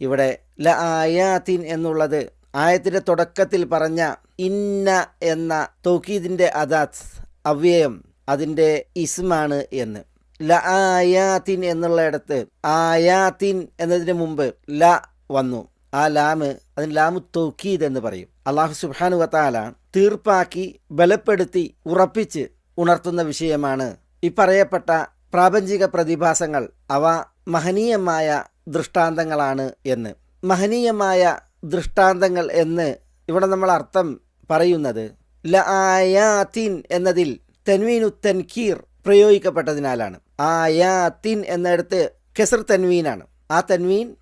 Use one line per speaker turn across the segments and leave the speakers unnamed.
ഇവിടെ ല ആയാത്തിൻ എന്നുള്ളത് ആയത്തിന്റെ തുടക്കത്തിൽ പറഞ്ഞ ഇന്ന എന്ന തൗക്കീദിന്റെ അദാത്ത് അവ്യയം അതിന്റെ ഇസ്മാണ് എന്ന്. ല ആയാത്തിൻ എന്നുള്ളയിടത്ത് ആയാത്തിൻ എന്നതിന് മുമ്പ് ല വന്നു. ആ ലാമ് അതിന് ലാമു തൗക്കീദ് എന്ന് പറയും. അള്ളാഹു സുബാനു വത്താല തീർപ്പാക്കി ബലപ്പെടുത്തി ഉറപ്പിച്ച് ഉണർത്തുന്ന വിഷയമാണ് ഈ പറയപ്പെട്ട പ്രാപഞ്ചിക പ്രതിഭാസങ്ങൾ. അവ മഹനീയമായ ദൃഷ്ടാന്തങ്ങളാണ് എന്ന്. മഹനീയമായ ദൃഷ്ടാന്തങ്ങൾ എന്ന് ഇവിടെ നമ്മൾ അർത്ഥം പറയുന്നത്. ല ആയാത്തിൻ എന്നതിൽ തെൻവീനു തൻകീർ പ്രയോഗിക്കപ്പെട്ടതിനാലാണ്. ആയാത്തിൻ എന്നിടത്ത് കെസർ തൻവീനാണ്. ആ തൻവീൻ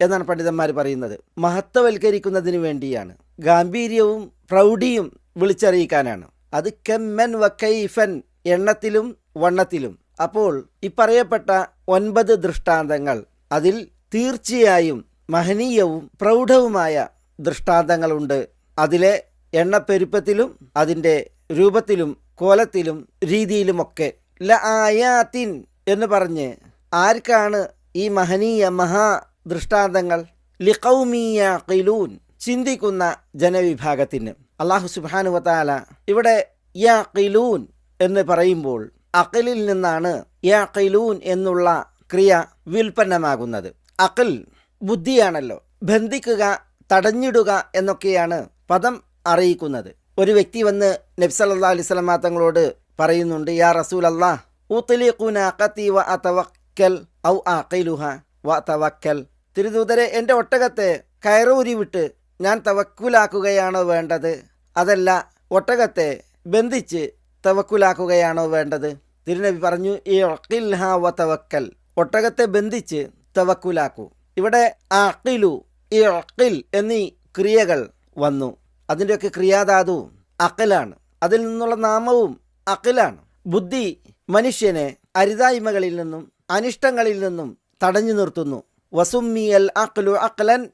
എന്നാണ് പണ്ഡിതന്മാർ പറയുന്നത്. മഹത്വവൽക്കരിക്കുന്നതിന് വേണ്ടിയാണ്. ഗാംഭീര്യവും പ്രൗഢിയും വിളിച്ചറിയിക്കാനാണ്. അത് കെമ്മൻ വക്കൈഫൻ കൈഫൻ എണ്ണത്തിലും വണ്ണത്തിലും. അപ്പോൾ ഇപ്പറയപ്പെട്ട പറയപ്പെട്ട ഒൻപത് ദൃഷ്ടാന്തങ്ങൾ അതിൽ തീർച്ചയായും മഹനീയവും പ്രൗഢവുമായ ദൃഷ്ടാന്തങ്ങളുണ്ട്. അതിലെ എണ്ണപ്പെരുപ്പത്തിലും അതിന്റെ രൂപത്തിലും കോലത്തിലും രീതിയിലുമൊക്കെ. ല ആയാത്തിൻ എന്ന് പറഞ്ഞ് ആർക്കാണ് ഈ മഹനീയ മഹാ ദൃഷ്ടാന്തങ്ങൾ? ലിഖൗമിയ കിലൂൻ ചിന്തിക്കുന്ന ജനവിഭാഗത്തിന്. അള്ളാഹു സുബാനുവത്താല ഇവിടെ യാ കിലൂൻ എന്ന് പറയുമ്പോൾ അഖിലിൽ നിന്നാണ് യാഖിലൂൻ എന്നുള്ള ക്രിയ വിൽപ്പന്നമാകുന്നത് അഖിൽ ബുദ്ധിയാണല്ലോ. ബന്ധിക്കുക തടഞ്ഞിടുക എന്നൊക്കെയാണ് പദം അറിയിക്കുന്നത്. ഒരു വ്യക്തി വന്ന് നബ്സല്ലാ അലൈഹി തങ്ങളോട് പറയുന്നുണ്ട് യാ റസൂൽ അള്ളാഹ് തിരുദൂതരെ എന്റെ ഒട്ടകത്തെ കയറൂരി വിട്ട് ഞാൻ തവക്കുലാക്കുകയാണോ വേണ്ടത്? അതല്ല ഒട്ടകത്തെ ബന്ധിച്ച് തവക്കുലാക്കുകയാണോ വേണ്ടത്? തിരുനബി പറഞ്ഞു ഈ അക്കിൽഹ വ ഒട്ടകത്തെ ബന്ധിച്ച് തവക്കുലാക്കൂ. ഇവിടെ അക്കിലു ഈ അക്കിൽ എന്നീ ക്രിയകൾ വന്നു. അതിന്റെയൊക്കെ ക്രിയാധാതു അക്കലാണ് അതിൽ നിന്നുള്ള നാമവും അക്കലാണ് ബുദ്ധി മനുഷ്യനെ അരിതായ്മകളിൽ നിന്നും അനിഷ്ടങ്ങളിൽ നിന്നും തടഞ്ഞു നിർത്തുന്നു. വസുമ്മിയൽ അഖ്ലു അഖ്ലൻ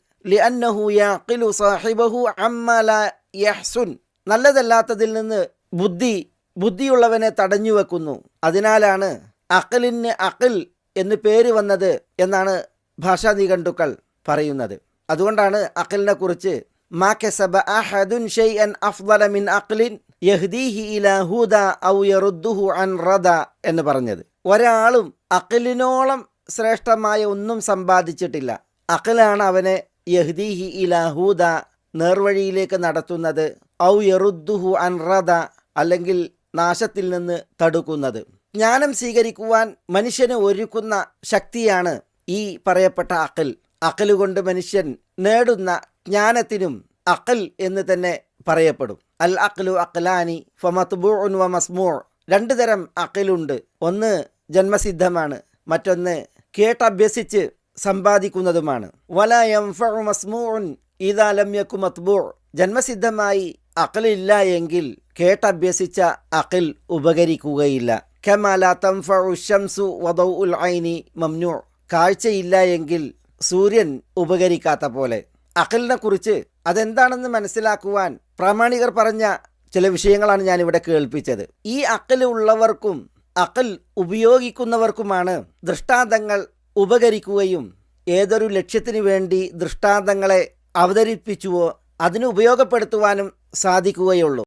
സാഹിബഹു ലാ യഹ്സുൻ. നല്ലതല്ലാത്തതിൽ നിന്ന് ബുദ്ധി ബുദ്ധിയുള്ളവനെ തടഞ്ഞു വെക്കുന്നു. അതിനാലാണ് അഖലിന് അഖിൽ എന്ന് പേര് വന്നത് എന്നാണ് ഭാഷാ നിഘണ്ടുക്കൾ പറയുന്നത്. അതുകൊണ്ടാണ് അഖിലിനെ കുറിച്ച് എന്ന് പറഞ്ഞത്. ഒരാളും അഖിലിനോളം ശ്രേഷ്ഠമായ ഒന്നും സമ്പാദിച്ചിട്ടില്ല. അഖിലാണ് അവനെ യഹ്ദീഹി ഇലാ ഹൂദ നേർവഴിയിലേക്ക് നടത്തുന്നത്. ഔ യറുദ്ദുഹു അൻ റദ അല്ലെങ്കിൽ നാശത്തിൽ നിന്ന് തടുക്കുന്നത്. ജ്ഞാനം സ്വീകരിക്കുവാൻ മനുഷ്യന് ഒരുക്കുന്ന ശക്തിയാണ് ഈ പറയപ്പെട്ട അക്കൽ അക്കലുകൊണ്ട് മനുഷ്യൻ നേടുന്ന ജ്ഞാനത്തിനും അക്കൽ എന്ന് തന്നെ പറയപ്പെടും. അൽ അഖ്ലു അഖ്ലാനി ഫമത്ബൂഉൻ വ തരം അഖിലുണ്ട്. ഒന്ന് ജന്മസിദ്ധമാണ് മറ്റൊന്ന് കേട്ടഭ്യസിച്ച് സമ്പാദിക്കുന്നതുമാണ്. വലയം യക്കു ജന്മസിദ്ധമായി അഖലില്ല എങ്കിൽ കേട്ടഭ്യസിച്ച അഖിൽ ഉപകരിക്കുകയില്ല. കമാല തംഫഉ ഷംസു വദൗഉൽ ഐനി മംനൂ. കാഴ്ചയില്ല എങ്കിൽ സൂര്യൻ ഉപകരിക്കാത്ത പോലെ. അഖലിനെ കുറിച്ച് അതെന്താണെന്ന് മനസ്സിലാക്കുവാൻ പ്രാമാണികർ പറഞ്ഞ ചില വിഷയങ്ങളാണ് ഞാനിവിടെ കേൾപ്പിച്ചത്. ഈ അക്കൽ ഉള്ളവർക്കും അക്കൽ ഉപയോഗിക്കുന്നവർക്കുമാണ് ദൃഷ്ടാന്തങ്ങൾ ഉപകരിക്കുകയും ഏതൊരു ലക്ഷ്യത്തിനു വേണ്ടി ദൃഷ്ടാന്തങ്ങളെ അവതരിപ്പിച്ചുവോ അതിന് ഉപയോഗപ്പെടുത്തുവാനും സാധിക്കുകയുള്ളൂ.